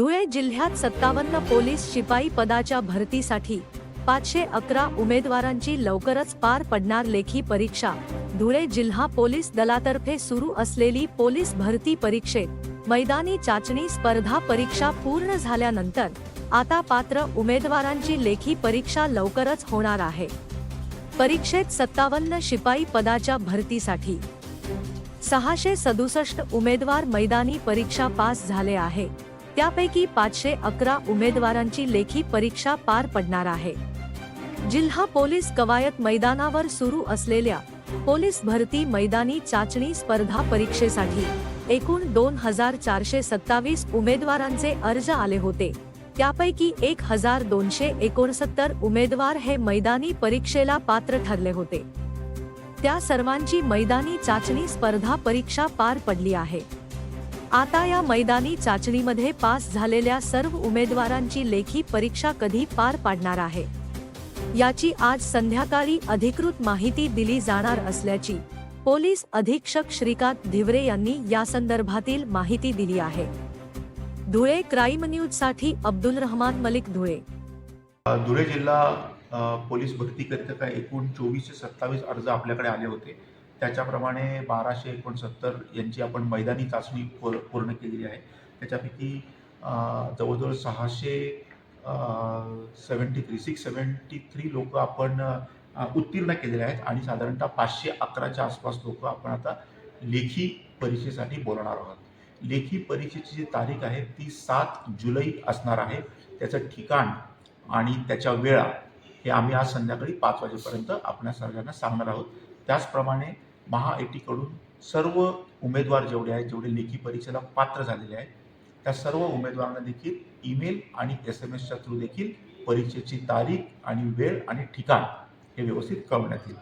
धुळे जिल्ह्यात सत्तावन्न पोलीस शिपाई पदाच्या भरतीसाठी पाचशे अकरा उमेदवारांची लवकरच पार पडणार लेखी परीक्षा. धुळे जिल्हा पोलीस दलातर्फे सुरू असलेली पोलीस भरती परीक्षेत मैदानी चाचणी स्पर्धा परीक्षा पूर्ण झाल्यानंतर आता पात्र उमेदवारांची लेखी परीक्षा लवकरच होणार आहे. परीक्षेत सत्तावन्न शिपाई पदाच्या भरतीसाठी सहाशे सदुसष्ट उमेदवार मैदानी परीक्षा पास झाले आहे. त्यापैकी पाचशे अकरा उमेदवारांची लेखी परीक्षा पार पडणार आहे. जिल्हा पोलीस कवायत मैदानावर सुरू असलेल्या पोलीस भरती मैदानी चाचणी स्पर्धा परीक्षेसाठी एकूण दोन हजार चारशे सत्तावीस उमेदवारांचे अर्ज आले होते. त्यापैकी एक हजार दोनशे एकोणसत्तर उमेदवार हे मैदानी परीक्षेला पात्र ठरले होते. त्या सर्वांची मैदानी चाचणी स्पर्धा परीक्षा पार पडली आहे. आता या मैदानी चाचणीमध्ये पास झालेल्या सर्व उमेदवारांची लेखी परीक्षा कधी पार पाडणार आहे? याची आज संध्याकाळी अधिकृत माहिती दिली जाणार असल्याची पोलीस अधीक्षक श्रीकांत धिवरे यांनी या संदर्भातील माहिती दिली आहे. धुळे क्राईम न्यूजसाठी अब्दुल रहमान मलिक धुळे. धुळे जिल्हा पोलीस भरतीकरिता एकूण चोवीसशे सत्तावीस अर्ज आपल्याकडे आले होते. त्याच्याप्रमाणे बाराशे एकोणसत्तर यांची आपण मैदानी चाचणी पूर्ण केलेली आहे. त्याच्यापैकी जवळजवळ सहाशे seventy three six seventy three लोक आपण उत्तीर्ण केलेले आहेत आणि साधारणतः पाचशे अकराच्या आसपास लोक आपण आता लेखी परीक्षेसाठी बोलणार आहोत. लेखी परीक्षेची जी तारीख आहे ती सात जुलै असणार आहे. त्याचं ठिकाण आणि त्याच्या वेळा हे आम्ही आज संध्याकाळी पाच वाजेपर्यंत आपल्या सर्वांना सांगणार आहोत. त्याचप्रमाणे महा सर्व उमेदवार जेवढे आहेत जेवढे लेखी परीक्षेला पात्र झालेले आहेत त्या सर्व उमेदवारांना देखील ईमेल आणि एस एम एसच्या थ्रू देखील परीक्षेची तारीख आणि वेळ आणि ठिकाण हे व्यवस्थित कळवण्यात येईल.